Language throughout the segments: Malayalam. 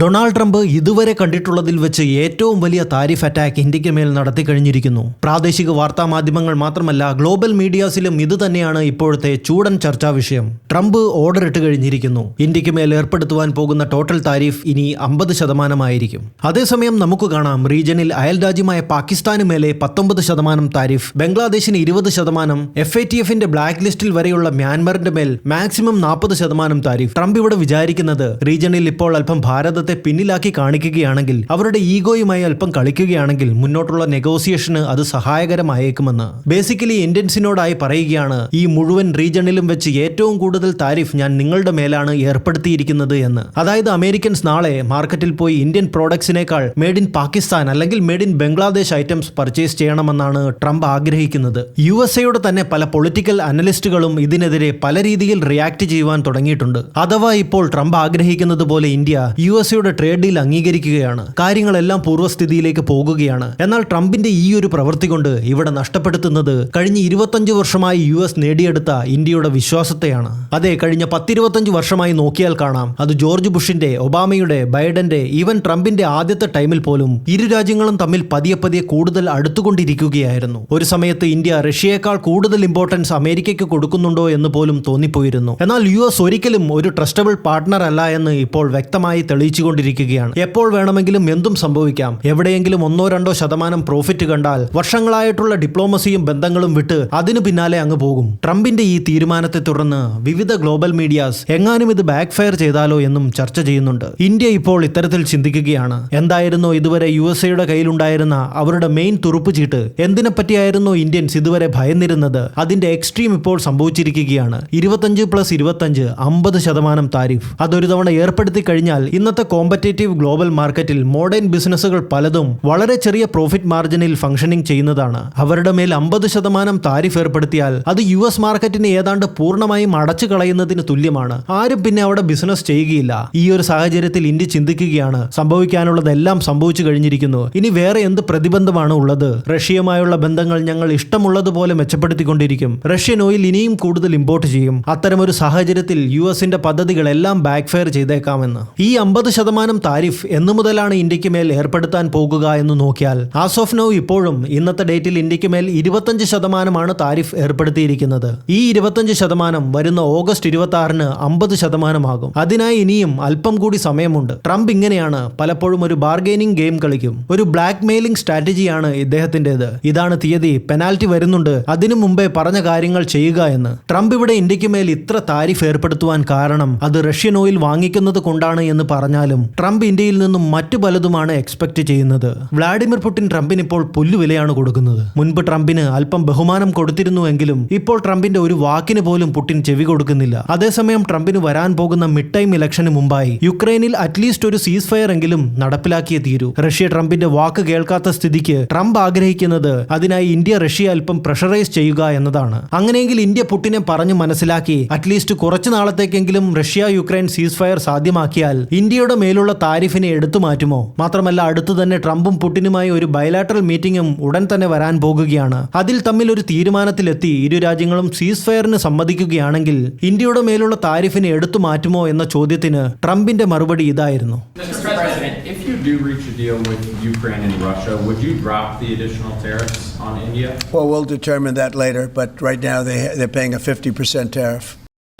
ഡൊണാൾഡ് ട്രംപ് ഇതുവരെ കണ്ടിട്ടുള്ളതിൽ വെച്ച് ഏറ്റവും വലിയ താരിഫ് അറ്റാക്ക് ഇന്ത്യയ്ക്ക് മേൽ നടത്തി കഴിഞ്ഞിരിക്കുന്നു. പ്രാദേശിക വാർത്താ മാധ്യമങ്ങൾ മാത്രമല്ല ഗ്ലോബൽ മീഡിയാസിലും ഇത് തന്നെയാണ് ഇപ്പോഴത്തെ ചൂടൻ ചർച്ചാ വിഷയം. ട്രംപ് ഓർഡർ ഇട്ട് കഴിഞ്ഞിരിക്കുന്നു. ഇന്ത്യയ്ക്ക് മേൽ ഏർപ്പെടുത്തുവാൻ പോകുന്ന ടോട്ടൽ താരിഫ് ഇനി അമ്പത് ശതമാനമായിരിക്കും. അതേസമയം നമുക്ക് കാണാം റീജിയനിൽ അയൽ രാജ്യമായ പാകിസ്ഥാന് മേലെ പത്തൊമ്പത് ശതമാനം താരിഫ് ബംഗ്ലാദേശിന് ഇരുപത് ശതമാനം എഫ് ഐ ടി എഫിന്റെ ബ്ലാക്ക് ലിസ്റ്റിൽ വരെയുള്ള മ്യാൻമറിന്റെ മേൽ മാക്സിമം നാൽപ്പത് ശതമാനം താരിഫ്. ട്രംപ് ഇവിടെ വിചാരിക്കുന്നത് റീജിയനിൽ ഇപ്പോൾ അല്പം ഭാരതത്തെ പിന്നിലാക്കി കാണിക്കുകയാണെങ്കിൽ അവരുടെ ഈഗോയുമായി അല്പം കളിക്കുകയാണെങ്കിൽ മുന്നോട്ടുള്ള നെഗോസിയേഷന് അത് സഹായകരമായേക്കുമെന്ന്. ബേസിക്കലി ഇന്ത്യൻസിനോടായി പറയുകയാണ് ഈ മുഴുവൻ റീജിയണിലും വെച്ച് ഏറ്റവും കൂടുതൽ താരിഫ് ഞാൻ നിങ്ങളുടെ മേലാണ് ഏർപ്പെടുത്തിയിരിക്കുന്നത് എന്ന്. അതായത് അമേരിക്കൻസ് നാളെ മാർക്കറ്റിൽ പോയി ഇന്ത്യൻ പ്രോഡക്ട്സിനേക്കാൾ മേഡ് ഇൻ പാകിസ്ഥാൻ അല്ലെങ്കിൽ made in Bangladesh items purchase ചെയ്യണമെന്നാണ് ട്രംപ് ആഗ്രഹിക്കുന്നത്. യു എസ് എയുടെ തന്നെ പല പൊളിറ്റിക്കൽ അനലിസ്റ്റുകളും ഇതിനെതിരെ പല രീതിയിൽ റിയാക്ട് ചെയ്യുവാൻ തുടങ്ങിയിട്ടുണ്ട്. അഥവാ ഇപ്പോൾ ട്രംപ് ആഗ്രഹിക്കുന്നത് പോലെ ഇന്ത്യ യു എസ് എയുടെ ട്രേഡ് ഡീൽ അംഗീകരിക്കുകയാണ്. കാര്യങ്ങളെല്ലാം പൂർവസ്ഥിതിയിലേക്ക് പോകുകയാണ്. എന്നാൽ ട്രംപിന്റെ ഈ ഒരു പ്രവൃത്തി കൊണ്ട് ഇവിടെ നഷ്ടപ്പെടുത്തുന്നത് കഴിഞ്ഞ ഇരുപത്തഞ്ച് വർഷമായി യു എസ് നേടിയെടുത്ത ഇന്ത്യയുടെ വിശ്വാസത്തെയാണ്. അതെ കഴിഞ്ഞ പത്തിരുപത്തഞ്ച് വർഷമായി നോക്കിയാൽ കാണാം. അത് ജോർജ് ബുഷിന്റെ ഒബാമയുടെ ബൈഡന്റെ ഈവൻ ട്രംപിന്റെ ആദ്യത്തെ ടൈമിൽ പോലും ഇരു രാജ്യങ്ങളും തമ്മിൽ പതിയെ പതിയെ കൂടുതൽ അടുത്തുകൊണ്ടിരിക്കുകയായിരുന്നു. ഒരു സമയത്ത് ഇന്ത്യ റഷ്യയേക്കാൾ കൂടുതൽ ഇമ്പോർട്ടൻസ് അമേരിക്കയ്ക്ക് കൊടുക്കുന്നുണ്ടോ എന്ന് പോലും തോന്നിപ്പോയിരുന്നു. എന്നാൽ യു ഒരിക്കലും ഒരു ട്രസ്റ്റബിൾ പാർട്ട്ണർ അല്ല എന്ന് ഇപ്പോൾ വ്യക്തമായി തെളിയിച്ചുകൊണ്ടിരിക്കുകയാണ് എപ്പോൾ വേണമെങ്കിലും എന്തും സംഭവിക്കാം. എവിടെയെങ്കിലും ഒന്നോ രണ്ടോ ശതമാനം പ്രോഫിറ്റ് കണ്ടാൽ വർഷങ്ങളായിട്ടുള്ള ഡിപ്ലോമസിയും ബന്ധങ്ങളും വിട്ട് അതിനു പിന്നാലെ അങ്ങ് പോകും. ട്രംപിന്റെ ഈ തീരുമാനത്തെ തുടർന്ന് വിവിധ ഗ്ലോബൽ മീഡിയാസ് എങ്ങാനും ഇത് ബാക്ക് ഫയർ ചെയ്താലോ എന്നും ചർച്ച ചെയ്യുന്നുണ്ട്. ഇന്ത്യ ഇപ്പോൾ ഇത്തരത്തിൽ ചിന്തിക്കുകയാണ്. എന്തായിരുന്നോ ഇതുവരെ യു എസ് എയുടെ കയ്യിലുണ്ടായിരുന്ന അവരുടെ മെയിൻ തുറുപ്പ് ചീട്ട് എന്തിനെ പറ്റിയായിരുന്നോ ഇന്ത്യൻസ് ഇതുവരെ ഭയന്നിരുന്നത്? അതിന്റെ എക്സ്ട്രീം ഇപ്പോൾ സംഭവിച്ചിരിക്കുകയാണ്. ഇരുപത്തഞ്ച് പ്ലസ് ഇരുപത്തഞ്ച് അമ്പത് ശതമാനം താരിഫ്. അതൊരു തവണ ഏർപ്പെടുത്തി കഴിഞ്ഞാൽ ഇന്നത്തെ കോമ്പറ്റേറ്റീവ് ഗ്ലോബൽ മാർക്കറ്റിൽ മോഡേൺ ബിസിനസ്സുകൾ പലതും വളരെ ചെറിയ പ്രോഫിറ്റ് മാർജിനിൽ ഫംഗ്ഷനിങ് ചെയ്യുന്നതാണ്. അവരുടെ മേൽ അമ്പത് ശതമാനം താരിഫ് ഏർപ്പെടുത്തിയാൽ അത് യു എസ് മാർക്കറ്റിനെ ഏതാണ്ട് പൂർണമായും അടച്ചു കളയുന്നതിന് തുല്യമാണ്. ആരും പിന്നെ അവിടെ ബിസിനസ് ചെയ്യുകയില്ല. ഈ ഒരു സാഹചര്യത്തിൽ ഇന്ത്യ ചിന്തിക്കുകയാണ്. സംഭവിക്കാനുള്ളതെല്ലാം സംഭവിച്ചു കഴിഞ്ഞിരിക്കുന്നു. ഇനി വേറെ എന്ത് പ്രതിബന്ധമാണ് ഉള്ളത്? റഷ്യയുമായുള്ള ബന്ധങ്ങൾ ഞങ്ങൾ ഇഷ്ടമുള്ളതുപോലെ മെച്ചപ്പെടുത്തിക്കൊണ്ടിരിക്കും. റഷ്യൻ ഓയിൽ ഇനിയും കൂടുതൽ ഇമ്പോർട്ട് ചെയ്യും. അത്തരമൊരു സാഹചര്യത്തിൽ യു എസിന്റെ പദ്ധതികളെല്ലാം ബാക്ക്ഫയർ ചെയ്തേക്കാമെന്ന്. ഈ അമ്പത് ശതമാനം താരിഫ് എന്നു മുതലാണ് ഇന്ത്യയ്ക്ക് മേൽ ഏർപ്പെടുത്താൻ പോകുക എന്ന് നോക്കിയാൽ. ആസ് ഓഫ് ഇപ്പോഴും ഇന്നത്തെ ഡേറ്റിൽ ഇന്ത്യയ്ക്ക് മേൽ ഇരുപത്തഞ്ച് ശതമാനമാണ് താരിഫ് ഏർപ്പെടുത്തിയിരിക്കുന്നത്. ഈ ഇരുപത്തഞ്ച് ശതമാനം വരുന്ന ഓഗസ്റ്റ് ഇരുപത്തി ആറിന് അമ്പത് ശതമാനമാകും. അതിനായി ഇനിയും അല്പം കൂടി സമയമുണ്ട്. ട്രംപ് ഇങ്ങനെയാണ് പലപ്പോഴും ഒരു ബാർഗെയിനിങ് ഗെയിം കളിക്കും. ഒരു ബ്ലാക്ക് മെയിലിംഗ് സ്ട്രാറ്റജിയാണ് ഇദ്ദേഹത്തിന്റെത്. ഇതാണ് തീയതി. പെനാൽറ്റി വരുന്നുണ്ട്. അതിനു മുമ്പേ പറഞ്ഞ കാര്യങ്ങൾ ചെയ്യുക എന്ന്. ട്രംപ് ഇവിടെ ഇന്ത്യയ്ക്ക് മേൽ ഇത്ര താരിഫ് ഏർപ്പെടുത്തുവാൻ കാരണം അത് റഷ്യൻ ഓയിൽ വാങ്ങിക്കുന്നത് കൊണ്ടാണ് എന്ന് പറഞ്ഞാലും ട്രംപ് ഇന്ത്യയിൽ നിന്നും മറ്റു പലതുമാണ് എക്സ്പെക്ട് ചെയ്യുന്നത്. വ്ളാഡിമിർ പുടിൻ ട്രംപിന് ഇപ്പോൾ പുല്ലുവിലയാണ് കൊടുക്കുന്നത്. മുൻപ് ട്രംപിന് അല്പം ബഹുമാനം കൊടുത്തിരുന്നുവെങ്കിലും ഇപ്പോൾ ട്രംപിന്റെ ഒരു വാക്കിന് പോലും പുടിൻ ചെവി കൊടുക്കുന്നില്ല. അതേസമയം ട്രംപിന് വരാൻ പോകുന്ന മിഡ് ടൈം ഇലക്ഷന് മുമ്പായി യുക്രൈനിൽ അറ്റ്ലീസ്റ്റ് ഒരു സീസ് ഫയർ എങ്കിലും നടപ്പിലാക്കിയേ തീരൂ. റഷ്യ ട്രംപിന്റെ വാക്ക് കേൾക്കാത്ത സ്ഥിതിക്ക് ട്രംപ് ആഗ്രഹിക്കുന്നത് അതിനായി ഇന്ത്യ റഷ്യ അല്പം പ്രഷറൈസ് ചെയ്യുക എന്നതാണ്. അങ്ങനെയെങ്കിൽ ഇന്ത്യ പുട്ടിനെ പറഞ്ഞു മനസ്സിലാക്കി അറ്റ്ലീസ്റ്റ് കുറച്ചു നാളത്തേക്കെങ്കിലും റഷ്യ യുക്രൈൻ സീസ് ഫയർ സാധ്യമാക്കിയാൽ ഇന്ത്യയുടെ മേലുള്ള താരിഫിനെ എടുത്തു മാറ്റുമോ മാത്രമല്ല അടുത്തു തന്നെ ട്രംപും പുടിനുമായി ഒരു ബയലാറ്ററൽ മീറ്റിംഗും ഉടൻ തന്നെ വരാൻ പോകുകയാണ് അതിൽ തമ്മിൽ ഒരു തീരുമാനത്തിലെത്തി ഇരു രാജ്യങ്ങളും സീസ് ഫയറിന് സമ്മതിക്കുകയാണെങ്കിൽ ഇന്ത്യയുടെ മേലുള്ള താരിഫിനെ എടുത്തു മാറ്റുമോ എന്ന ചോദ്യത്തിന് ട്രംപിന്റെ മറുപടി ഇതായിരുന്നു Mr. President, if you do reach a deal with Ukraine and Russia, would you drop the additional tariffs on India? Well, we'll determine that later, but right now they, they're paying a 50% tariff.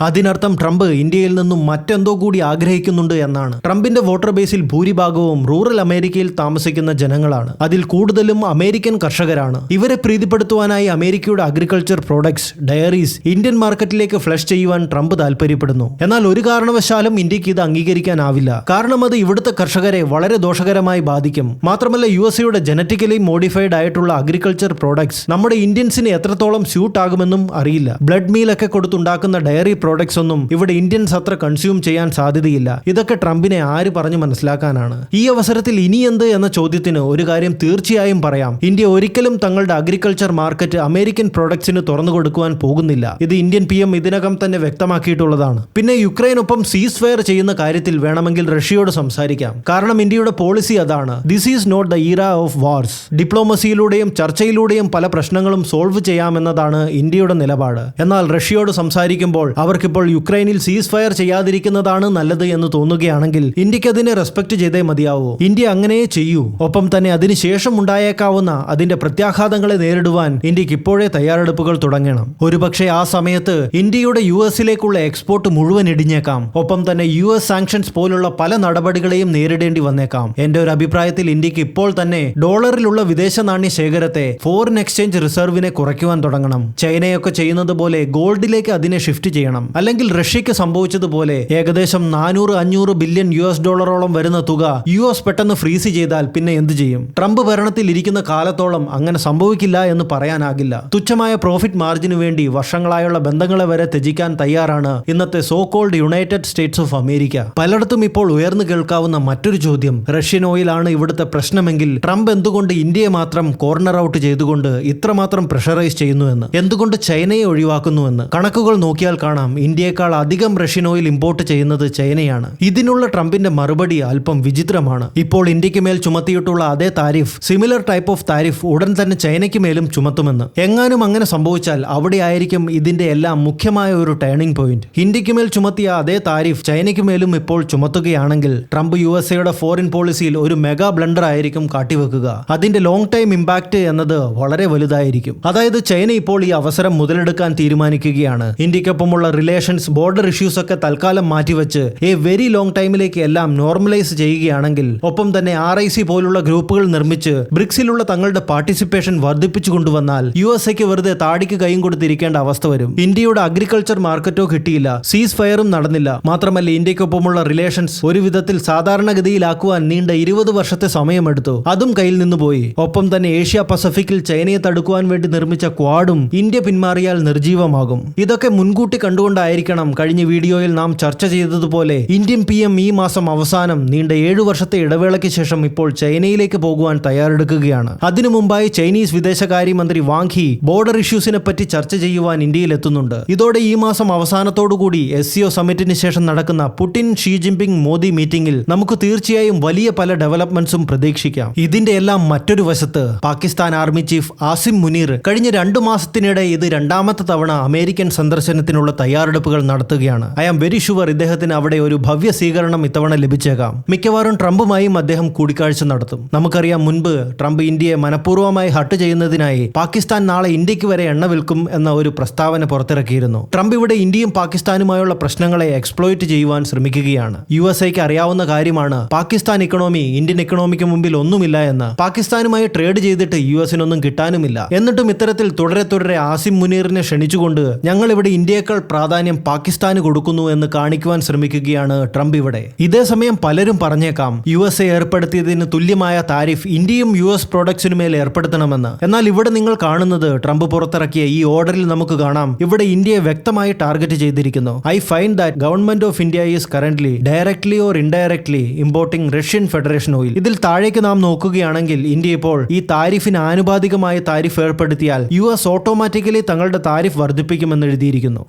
അതിനർത്ഥം ട്രംപ് ഇന്ത്യയിൽ നിന്നും മറ്റെന്തോ കൂടി ആഗ്രഹിക്കുന്നുണ്ട് എന്നാണ്. ട്രംപിന്റെ വോട്ടർ ബേസിൽ ഭൂരിഭാഗവും റൂറൽ അമേരിക്കയിൽ താമസിക്കുന്ന ജനങ്ങളാണ്. അതിൽ കൂടുതലും അമേരിക്കൻ കർഷകരാണ്. ഇവരെ പ്രീതിപ്പെടുത്തുവാനായി അമേരിക്കയുടെ അഗ്രികൾച്ചർ പ്രോഡക്ട്സ് ഡയറീസ് ഇന്ത്യൻ മാർക്കറ്റിലേക്ക് ഫ്ലഷ് ചെയ്യുവാൻ ട്രംപ് താല്പര്യപ്പെടുന്നു. എന്നാൽ ഒരു കാരണവശാലും ഇന്ത്യയ്ക്ക് ഇത് അംഗീകരിക്കാനാവില്ല. കാരണം അത് ഇവിടുത്തെ കർഷകരെ വളരെ ദോഷകരമായി ബാധിക്കും. മാത്രമല്ല യു എസ് എയുടെ ജനറ്റിക്കലി മോഡിഫൈഡ് ആയിട്ടുള്ള അഗ്രികൾച്ചർ പ്രോഡക്ട്സ് നമ്മുടെ ഇന്ത്യൻസിന് എത്രത്തോളം സ്യൂട്ട് ആകുമെന്നും അറിയില്ല. ബ്ലഡ് മീലൊക്കെ കൊടുത്തുണ്ടാക്കുന്ന ഡയറി പ്രോഡക്ട്സ് ഒന്നും ഇവിടെ ഇന്ത്യൻസ് അത്ര കൺസ്യൂം ചെയ്യാൻ സാധ്യതയില്ല. ഇതൊക്കെ ട്രംപിനെ ആര് പറഞ്ഞു മനസ്സിലാക്കാനാണ്? ഈ അവസരത്തിൽ ഇനി എന്ത് എന്ന ചോദ്യത്തിന് ഒരു കാര്യം തീർച്ചയായും പറയാം. ഇന്ത്യ ഒരിക്കലും തങ്ങളുടെ അഗ്രികൾച്ചർ മാർക്കറ്റ് അമേരിക്കൻ പ്രോഡക്ട്സിന് തുറന്നു കൊടുക്കുവാൻ പോകുന്നില്ല. ഇത് ഇന്ത്യൻ പി ഇതിനകം തന്നെ വ്യക്തമാക്കിയിട്ടുള്ളതാണ്. പിന്നെ യുക്രൈനൊപ്പം സീസ് ഫയർ ചെയ്യുന്ന കാര്യത്തിൽ വേണമെങ്കിൽ റഷ്യയോട് സംസാരിക്കാം. കാരണം ഇന്ത്യയുടെ പോളിസി അതാണ്. This is not the era of wars ഡിപ്ലോമസിയിലൂടെയും ചർച്ചയിലൂടെയും പല പ്രശ്നങ്ങളും സോൾവ് ചെയ്യാമെന്നതാണ് ഇന്ത്യയുടെ നിലപാട്. എന്നാൽ റഷ്യയോട് സംസാരിക്കുമ്പോൾ അവർ അവർക്കിപ്പോൾ യുക്രൈനിൽ സീസ് ഫയർ ചെയ്യാതിരിക്കുന്നതാണ് നല്ലത് എന്ന് തോന്നുകയാണെങ്കിൽ ഇന്ത്യയ്ക്ക് അതിനെ റെസ്പെക്ട് ചെയ്തേ മതിയാവൂ. ഇന്ത്യ അങ്ങനെ ചെയ്യൂ. ഒപ്പം തന്നെ അതിനുശേഷം ഉണ്ടായേക്കാവുന്ന അതിന്റെ പ്രത്യാഘാതങ്ങളെ നേരിടുവാൻ ഇന്ത്യയ്ക്ക് ഇപ്പോഴേ തയ്യാറെടുപ്പുകൾ തുടങ്ങണം. ഒരുപക്ഷെ ആ സമയത്ത് ഇന്ത്യയുടെ യു എസിലേക്കുള്ള എക്സ്പോർട്ട് മുഴുവൻ ഇടിഞ്ഞേക്കാം. ഒപ്പം തന്നെ യു എസ് സാങ്ഷൻസ് പോലുള്ള പല നടപടികളെയും നേരിടേണ്ടി വന്നേക്കാം. എന്റെ ഒരു അഭിപ്രായത്തിൽ ഇന്ത്യയ്ക്ക് ഇപ്പോൾ തന്നെ ഡോളറിലുള്ള വിദേശ നാണ്യ ശേഖരത്തെ ഫോറിൻ എക്സ്ചേഞ്ച് റിസർവിനെ കുറയ്ക്കുവാൻ തുടങ്ങണം. ചൈനയൊക്കെ ചെയ്യുന്നത് പോലെ ഗോൾഡിലേക്ക് അതിനെ ഷിഫ്റ്റ് ചെയ്യണം. അല്ലെങ്കിൽ റഷ്യക്ക് സംഭവിച്ചതുപോലെ ഏകദേശം നാനൂറ് അഞ്ഞൂറ് ബില്യൺ യു എസ് ഡോളറോളം വരുന്ന തുക യു എസ് പെട്ടെന്ന് ഫ്രീസ് ചെയ്താൽ പിന്നെ എന്ത് ചെയ്യും? ട്രംപ് ഭരണത്തിൽ ഇരിക്കുന്ന കാലത്തോളം അങ്ങനെ സംഭവിക്കില്ല എന്ന് പറയാനാകില്ല. തുച്ഛമായ പ്രോഫിറ്റ് മാർജിനു വേണ്ടി വർഷങ്ങളായുള്ള ബന്ധങ്ങളെ വരെ ത്യജിക്കാൻ തയ്യാറാണ് ഇന്നത്തെ so called United States of America പലയിടത്തും ഇപ്പോൾ ഉയർന്നു കേൾക്കാവുന്ന മറ്റൊരു ചോദ്യം റഷ്യൻ ഓയിലാണ് ഇവിടുത്തെ പ്രശ്നമെങ്കിൽ ട്രംപ് എന്തുകൊണ്ട് ഇന്ത്യയെ മാത്രം കോർണർ ഔട്ട് ചെയ്തുകൊണ്ട് ഇത്രമാത്രം പ്രഷറൈസ് ചെയ്യുന്നുവെന്ന് എന്തുകൊണ്ട് ചൈനയെ ഒഴിവാക്കുന്നുവെന്ന് കണക്കുകൾ നോക്കിയാൽ കാണാം. ഇന്ത്യയെക്കാൾ അധികം റഷ്യൻ ഓയിൽ ഇമ്പോർട്ട് ചെയ്യുന്നത് ചൈനയാണ്. ഇതിനുള്ള ട്രംപിന്റെ മറുപടി അല്പം വിചിത്രമാണ്. ഇപ്പോൾ ഇന്ത്യയ്ക്ക് മേൽ ചുമത്തിയിട്ടുള്ള അതേ tariff similar type of tariff ഉടൻ തന്നെ ചൈനയ്ക്ക് മേലും ചുമത്തുമെന്ന്. എങ്ങാനും അങ്ങനെ സംഭവിച്ചാൽ അവിടെ ആയിരിക്കും ഇതിന്റെ എല്ലാം മുഖ്യമായ ഒരു ടേണിംഗ് പോയിന്റ് ഇന്ത്യയ്ക്ക് മേൽ ചുമത്തിയ അതേ താരിഫ് ചൈനയ്ക്ക് മേലും ഇപ്പോൾ ചുമത്തുകയാണെങ്കിൽ ട്രംപ് യു എസ് എയുടെ ഫോറിൻ പോളിസിയിൽ ഒരു മെഗാ ബ്ലണ്ടർ ആയിരിക്കും കാട്ടിവെക്കുക. അതിന്റെ ലോങ് ടൈം ഇമ്പാക്ട് എന്നത് വളരെ വലുതായിരിക്കും. അതായത് ചൈന ഇപ്പോൾ ഈ അവസരം മുതലെടുക്കാൻ തീരുമാനിക്കുകയാണ്. ഇന്ത്യക്കൊപ്പമുള്ള റിലേഷൻസ് ബോർഡർ ഇഷ്യൂസ് ഒക്കെ തൽക്കാലം മാറ്റിവെച്ച് എ വെരി ലോങ് ടൈമിലേക്ക് എല്ലാം നോർമലൈസ് ചെയ്യുകയാണെങ്കിൽ ഒപ്പം തന്നെ ആർ ഐ സി പോലുള്ള ഗ്രൂപ്പുകൾ നിർമ്മിച്ച് ബ്രിക്സിലുള്ള തങ്ങളുടെ പാർട്ടിസിപ്പേഷൻ വർദ്ധിപ്പിച്ചു കൊണ്ടുവന്നാൽ യു എസ് എക്ക് വെറുതെ താടിക്ക് കൈയും കൊടുത്തിരിക്കേണ്ട അവസ്ഥ വരും. ഇന്ത്യയുടെ അഗ്രികൾച്ചർ മാർക്കറ്റോ കിട്ടിയില്ല. സീസ് ഫയറും നടന്നില്ല. മാത്രമല്ല ഇന്ത്യക്കൊപ്പമുള്ള റിലേഷൻസ് ഒരു വിധത്തിൽ സാധാരണഗതിയിലാക്കുവാൻ നീണ്ട ഇരുപത് വർഷത്തെ സമയമെടുത്തു. അതും കയ്യിൽ നിന്ന് പോയി. ഒപ്പം തന്നെ ഏഷ്യ പസഫിക്കിൽ ചൈനയെ തടുക്കുവാൻ വേണ്ടി നിർമ്മിച്ച ക്വാഡും ഇന്ത്യ പിന്മാറിയാൽ നിർജീവമാകും ഇതൊക്കെ മുൻകൂട്ടി കണ്ടുകൊണ്ടായിരിക്കണം കഴിഞ്ഞ വീഡിയോയിൽ നാം ചർച്ച ചെയ്തതുപോലെ ഇന്ത്യൻ പി ഈ മാസം അവസാനം നീണ്ട ഏഴു വർഷത്തെ ഇടവേളയ്ക്ക് ശേഷം ഇപ്പോൾ ചൈനയിലേക്ക് പോകുവാൻ തയ്യാറെടുക്കുകയാണ്. അതിനു മുമ്പായി ചൈനീസ് വിദേശകാര്യമന്ത്രി വാങ് ഹി ബോർഡർ ഇഷ്യൂസിനെ പറ്റി ചർച്ച ചെയ്യുവാൻ ഇന്ത്യയിൽ എത്തുന്നുണ്ട്. ഇതോടെ ഈ മാസം അവസാനത്തോടുകൂടി എസ് സിഒ സമ്മിറ്റിന് ശേഷം നടക്കുന്ന പുടിൻ ഷീ ജിൻപിങ് മോദി മീറ്റിംഗിൽ നമുക്ക് തീർച്ചയായും വലിയ പല ഡെവലപ്മെന്റ്സും പ്രതീക്ഷിക്കാം. ഇതിന്റെ എല്ലാം മറ്റൊരു വശത്ത് പാകിസ്ഥാൻ ആർമി ചീഫ് ആസിം മുനീർ കഴിഞ്ഞ രണ്ടു മാസത്തിനിടെ ഇത് രണ്ടാമത്തെ തവണ അമേരിക്കൻ സന്ദർശനത്തിനുള്ള തയ്യാറെടുപ്പുകൾ നടത്തുകയാണ്. ഐ ആം വെരി ഷുവർ ഇദ്ദേഹത്തിന് അവിടെ ഒരു ഭവ്യ സ്വീകരണം ഇത്തവണ ലഭിച്ചേക്കാം. മിക്കവാറും ട്രംപുമായും അദ്ദേഹം കൂടിക്കാഴ്ച നടത്തും. നമുക്കറിയാം മുൻപ് ട്രംപ് ഇന്ത്യയെ മനഃപൂർവമായി ഹട്ട് ചെയ്യുന്നതിനായി പാകിസ്ഥാൻ നാളെ ഇന്ത്യയ്ക്ക് വരെ എണ്ണ വിൽക്കും എന്ന ഒരു പ്രസ്താവന പുറത്തിറക്കിയിരുന്നു. ട്രംപ് ഇവിടെ ഇന്ത്യയും പാകിസ്ഥാനുമായുള്ള പ്രശ്നങ്ങളെ എക്സ്പ്ലോയിറ്റ് ചെയ്യുവാൻ ശ്രമിക്കുകയാണ്. യു എസ് ഐക്ക് അറിയാവുന്ന കാര്യമാണ് പാകിസ്ഥാൻ ഇക്കണോമി ഇന്ത്യൻ ഇക്കണോമിക്ക് മുമ്പിൽ ഒന്നുമില്ല എന്ന്. പാകിസ്ഥാനുമായി ട്രേഡ് ചെയ്തിട്ട് യു എസിനൊന്നും കിട്ടാനുമില്ല. എന്നിട്ടും ഇത്തരത്തിൽ തുടരെ തുടരെ ആസിം മുനീറിനെ ക്ഷണിച്ചുകൊണ്ട് ഞങ്ങൾ ഇവിടെ ഇന്ത്യയേക്കാൾ പ്രാധാന്യം പാകിസ്ഥാന് കൊടുക്കുന്നു എന്ന് കാണിക്കുവാൻ ശ്രമിക്കുകയാണ് ട്രംപ് ഇവിടെ. ഇതേസമയം പലരും പറഞ്ഞേക്കാം യു എസ് എ ഏർപ്പെടുത്തിയതിന് തുല്യമായ താരിഫ് ഇന്ത്യയും യു എസ് പ്രൊഡക്ട്സിനുമേൽ ഏർപ്പെടുത്തണമെന്ന്. എന്നാൽ ഇവിടെ നിങ്ങൾ കാണുന്നത് ട്രംപ് പുറത്തിറക്കിയ ഈ ഓർഡറിൽ നമുക്ക് കാണാം ഇവിടെ ഇന്ത്യയെ വ്യക്തമായി ടാർഗറ്റ് ചെയ്തിരിക്കുന്നു. I find that government of India is currently directly or indirectly importing Russian federation oil ഇതിൽ താഴേക്ക് നാം നോക്കുകയാണെങ്കിൽ ഇന്ത്യ ഇപ്പോൾ ഈ താരിഫിന് ആനുപാതികമായ താരിഫ് ഏർപ്പെടുത്തിയാൽ യു എസ് ഓട്ടോമാറ്റിക്കലി തങ്ങളുടെ താരിഫ് വർദ്ധിപ്പിക്കുമെന്ന് എഴുതിയിരിക്കുന്നു.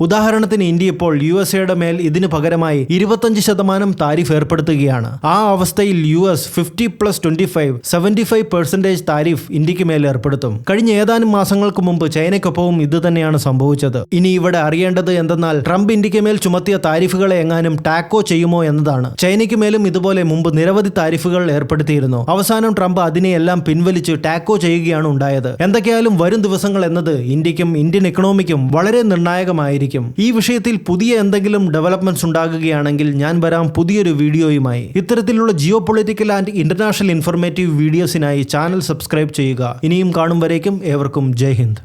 ഉദാഹരണത്തിന് ഇന്ത്യ ഇപ്പോൾ യു എസ് എയുടെ മേൽ ഇതിന് പകരമായി ഇരുപത്തഞ്ച് ശതമാനം താരിഫ് ഏർപ്പെടുത്തുകയാണ്. ആ അവസ്ഥയിൽ U S fifty plus twenty five seventy five percentage tariff ഇന്ത്യയ്ക്ക് മേൽ ഏർപ്പെടുത്തും. കഴിഞ്ഞ ഏതാനും മാസങ്ങൾക്ക് മുമ്പ് ചൈനയ്ക്കൊപ്പവും ഇത് തന്നെയാണ് സംഭവിച്ചത്. ഇനി ഇവിടെ അറിയേണ്ടത് എന്തെന്നാൽ ട്രംപ് ഇന്ത്യയ്ക്ക് മേൽ ചുമത്തിയ താരിഫുകളെ എങ്ങാനും ടാക്കോ ചെയ്യുമോ എന്നതാണ്. ചൈനയ്ക്ക് മേലും ഇതുപോലെ മുമ്പ് നിരവധി താരിഫുകൾ ഏർപ്പെടുത്തിയിരുന്നു. അവസാനം ട്രംപ് അതിനെയെല്ലാം പിൻവലിച്ച് ടാക്കോ ചെയ്യുകയാണ് ഉണ്ടായത്. എന്തൊക്കെയായാലും വരും ദിവസങ്ങൾ എന്നത് ഇന്ത്യക്കും ഇന്ത്യൻ എക്കണോമിക്കും വളരെ നിർണായകമായിരിക്കും. ഈ വിഷയത്തിൽ പുതിയ എന്തെങ്കിലും ഡെവലപ്മെന്റ്സ് ഉണ്ടാകുകയാണെങ്കിൽ ഞാൻ വരാം പുതിയൊരു വീഡിയോയുമായി. ഇത്തരത്തിലുള്ള geopolitical and international informative വീഡിയോസിനായി ചാനൽ സബ്സ്ക്രൈബ് ചെയ്യുക. ഇനിയും കാണും വരേക്കും ഏവർക്കും ജയ് ഹിന്ദ്.